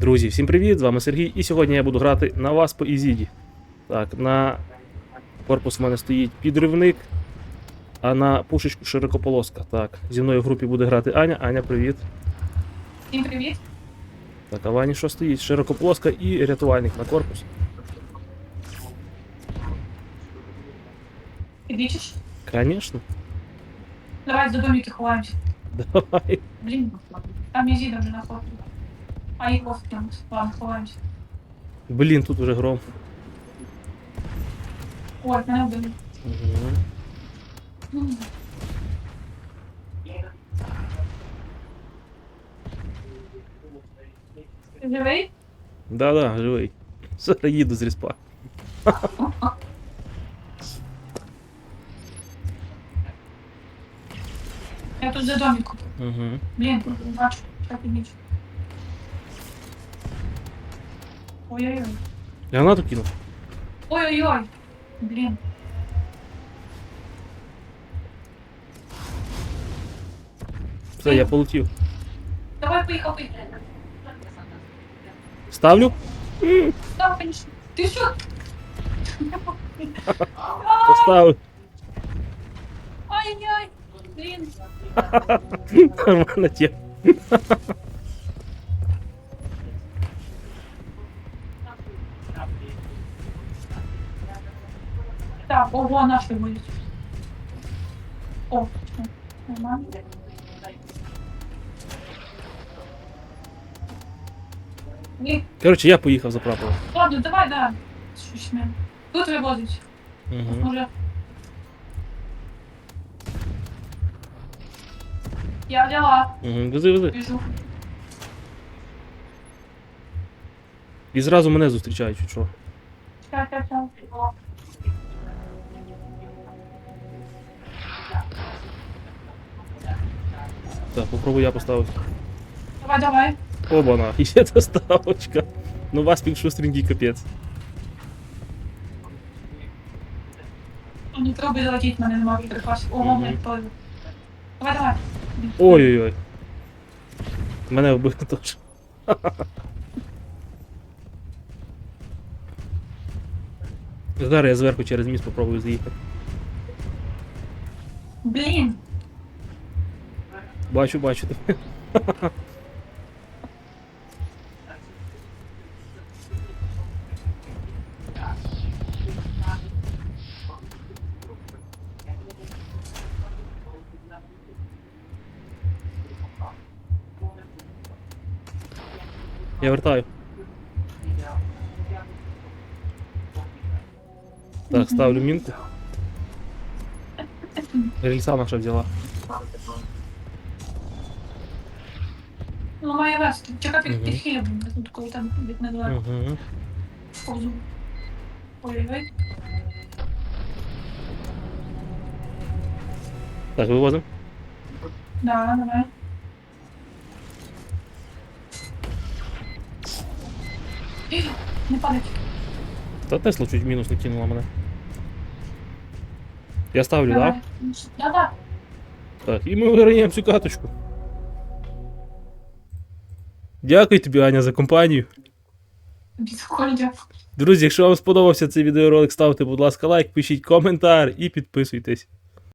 Друзі, всім привіт! З вами Сергій, і сьогодні я буду грати на вас по Ізіді. Так, на корпус в мене стоїть підривник, а на пушечку широкополоска. Так, зі мною в групі буде грати Аня. Аня, привіт. Всім привіт. Так, а Вані що стоїть? Широкополоска і рятувальник на корпус. Підлічиш? Звісно. Давай до домики ховаємося. Давай. Блін, там Ізіда вже находить. А їх офтом. Ладно, ховаємося. Блін, тут уже гром. Ой, мене вбили. Угу. Ти живий? Да-да, живий. Зараз їду з ріспа. Я тут за домиком. Угу. Блін, бачу, так і ніч. Ой-ой-ой. Я гранату кинув. Ой-ой-ой. Блін. Все, я полетів. Давай поїхав, поїхав. Ставлю? Так, конечно. Ти що? Поставив. Ай-яй. Блін. Нормально тем. Так, ого, наші будуть. О, нормально. Ні, Коротше, я поїхав за прапором. ладно, давай, да. Щось ми. Тут вивозить. Угу. Може. Я взяла. Угу. Вези, вези. Біжу. І зразу мене зустрічають, чи що? Чекай, Так, попробую я поставити. Давай, давай. Оба-на, є доставочка. Ну вас шустренький капець. Не пробуй залетіти, мене немає припасів. Ого, мене паливо. Давай, давай. Ой-ой-ой. Мене вбили теж. Зараз я зверху через міст попробую заїхати. Блін. Бачу, бачу. Я вертаю. Так, ставлю мінку. Рельса наша взяла. Ну, має вести. Чекай, Мгм. під підхилю, тут коли там від не два Угу. повзу. Ой-ой-ой. Так, вивозимо. Да, давай. Не падай. Та Тесла чуть в мінус не кинула мене. Я ставлю, так? Да, да. Так, і ми виграємо цю каточку. Дякую тобі, Аня, за компанію. Друзі, якщо вам сподобався цей відеоролик, ставте, будь ласка, лайк, пишіть коментар і підписуйтесь.